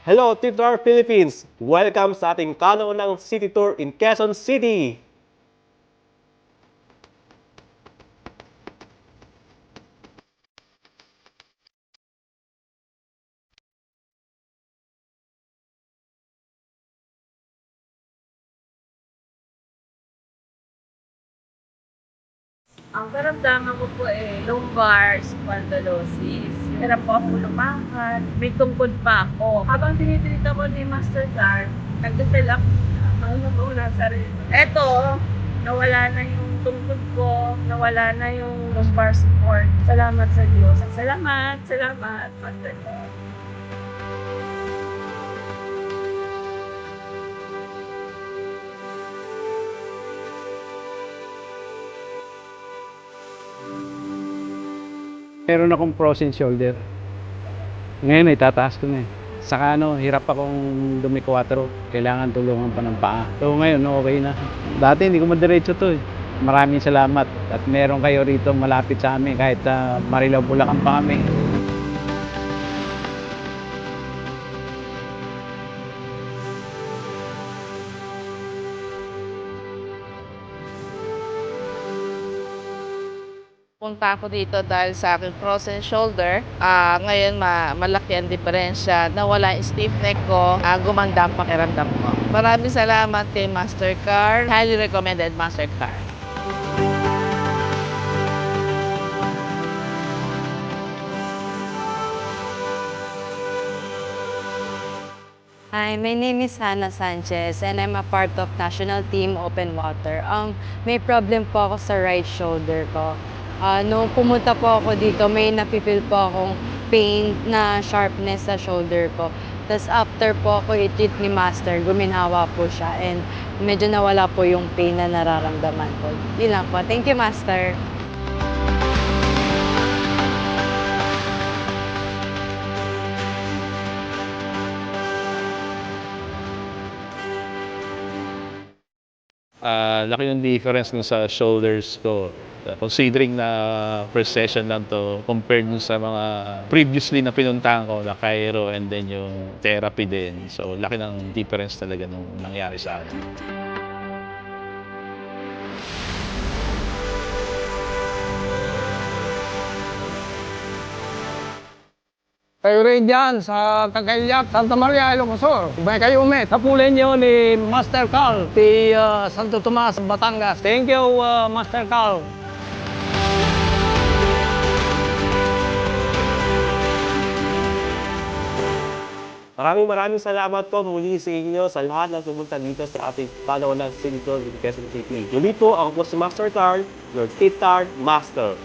Hello, our Philippines! Welcome sa ating kanaunang city tour in Quezon City! Ang karamdaman ko po eh, lumbar spondylosis. Hirap po ako lumakad. May tungkod pa ako. Habang tinitreat ako ni Master Gar, nag-develop ang una sa rin. Eto, nawala na yung tungkod ko, nawala na yung lumbar support. Salamat sa Diyos. Salamat, salamat, Master Gar. Meron akong frozen shoulder. Ngayon, itataas ko na eh. Saka ano, hirap akong dumikwatro. Kailangan tulungan pa ng paa. So ngayon, okay na. Dati hindi ko madiretso to eh. Maraming salamat. At meron kayo rito malapit sa amin kahit uh, Marilaw Bulacan pa kami. Punta ako dito dahil sa aking frozen shoulder. Ah, ngayon ma malaki ang diferensya. Nawala yung stiff neck ko. Ah, gumanda ang pakiramdam ko. Maraming salamat kay Mastercard. Highly recommended Mastercard. Hi, my name is Hannah Sanchez and I'm a part of National Team Open Water. Um, may problem po ako sa right shoulder ko. Ah, nung pumunta po ako dito, may napipil po akong pain na sharpness sa shoulder ko. Tapos after po ako i-treat ni Master, guminhawa po siya and medyo nawala po yung pain na nararamdaman ko. Yun lang po. Thank you, Master. Ah, laki yung difference dun sa shoulders ko. Uh, Considering na first session lang to compared sa mga previously na pinuntahan ko na Cairo and then yung therapy din. So laki ng difference talaga nung nangyari sa akin. Kayo rin dyan sa Cagayac, Santa Maria, Ilocosur. May kayo umet. Hapulin nyo ni Master Carl, si uh, Santo Tomas, Batangas. Thank you, uh, Master Carl. Maraming maraming salamat po muli sa inyo sa lahat ng pumunta dito sa ating kanaunang city tour in Quezon City. Muli po, ako po si Master Tar, your Titar Master.